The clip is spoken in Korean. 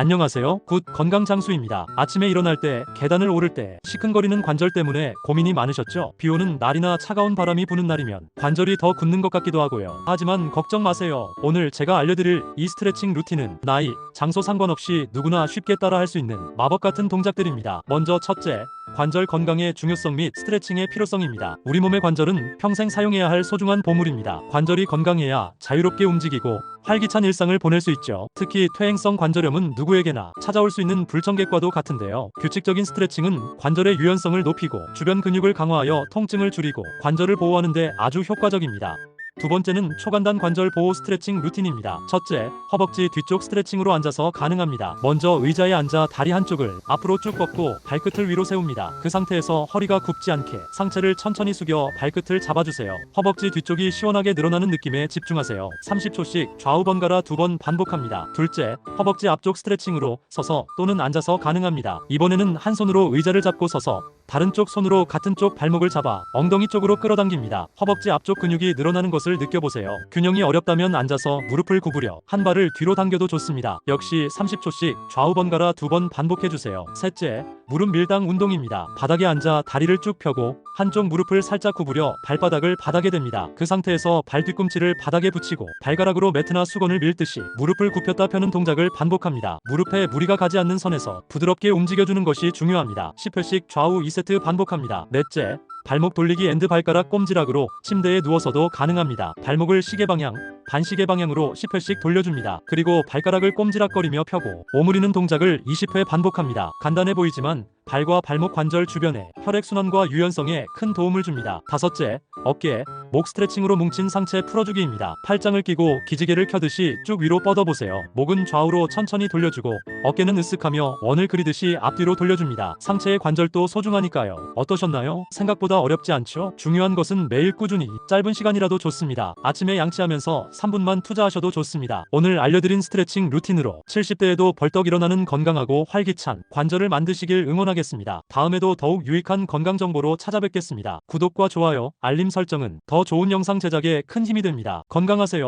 안녕하세요. 굿 건강 장수입니다. 아침에 일어날 때, 계단을 오를 때 시큰거리는 관절 때문에 고민이 많으셨죠? 비 오는 날이나 차가운 바람이 부는 날이면 관절이 더 굳는 것 같기도 하고요. 하지만 걱정 마세요. 오늘 제가 알려드릴 이 스트레칭 루틴은 나이, 장소 상관없이 누구나 쉽게 따라 할 수 있는 마법 같은 동작들입니다. 먼저 첫째, 관절 건강의 중요성 및 스트레칭의 필요성입니다. 우리 몸의 관절은 평생 사용해야 할 소중한 보물입니다. 관절이 건강해야 자유롭게 움직이고 활기찬 일상을 보낼 수 있죠. 특히 퇴행성 관절염은 누구에게나 찾아올 수 있는 불청객과도 같은데요. 규칙적인 스트레칭은 관절의 유연성을 높이고 주변 근육을 강화하여 통증을 줄이고 관절을 보호하는 데 아주 효과적입니다. 두 번째는 초간단 관절 보호 스트레칭 루틴입니다. 첫째, 허벅지 뒤쪽 스트레칭으로 앉아서 가능합니다. 먼저 의자에 앉아 다리 한쪽을 앞으로 쭉 뻗고 발끝을 위로 세웁니다. 그 상태에서 허리가 굽지 않게 상체를 천천히 숙여 발끝을 잡아주세요. 허벅지 뒤쪽이 시원하게 늘어나는 느낌에 집중하세요. 30초씩 좌우 번갈아 두 번 반복합니다. 둘째, 허벅지 앞쪽 스트레칭으로 서서 또는 앉아서 가능합니다. 이번에는 한 손으로 의자를 잡고 서서 다른 쪽 손으로 같은 쪽 발목을 잡아 엉덩이 쪽으로 끌어당깁니다. 허벅지 앞쪽 근육이 늘어나는 것을 느껴보세요. 균형이 어렵다면 앉아서 무릎을 구부려 한 발을 뒤로 당겨도 좋습니다. 역시 30초씩 좌우 번갈아 두 번 반복해주세요. 셋째, 무릎 밀당 운동입니다. 바닥에 앉아 다리를 쭉 펴고 한쪽 무릎을 살짝 구부려 발바닥을 바닥에 댑니다. 그 상태에서 발 뒤꿈치를 바닥에 붙이고 발가락으로 매트나 수건을 밀듯이 무릎을 굽혔다 펴는 동작을 반복합니다. 무릎에 무리가 가지 않는 선에서 부드럽게 움직여주는 것이 중요합니다. 10회씩 좌우 2세트 반복합니다. 넷째, 발목 돌리기 앤드 발가락 꼼지락으로 침대에 누워서도 가능합니다. 발목을 시계 방향, 반시계 방향으로 10회씩 돌려줍니다. 그리고 발가락을 꼼지락거리며 펴고 오므리는 동작을 20회 반복합니다. 간단해 보이지만 발과 발목 관절 주변의 혈액순환과 유연성에 큰 도움을 줍니다. 다섯째, 어깨, 목 스트레칭으로 뭉친 상체 풀어주기입니다. 팔짱을 끼고 기지개를 켜듯이 쭉 위로 뻗어보세요. 목은 좌우로 천천히 돌려주고 어깨는 으쓱하며 원을 그리듯이 앞뒤로 돌려줍니다. 상체의 관절도 소중하니까요. 어떠셨나요? 생각보다 어렵지 않죠? 중요한 것은 매일 꾸준히 짧은 시간이라도 좋습니다. 아침에 양치하면서 3분만 투자하셔도 좋습니다. 오늘 알려드린 스트레칭 루틴으로 70대에도 벌떡 일어나는 건강하고 활기찬 관절을 만드시길 응원 하겠습니다. 다음에도 더욱 유익한 건강 정보로 찾아뵙겠습니다. 구독과 좋아요, 알림 설정은 더 좋은 영상 제작에 큰 힘이 됩니다. 건강하세요.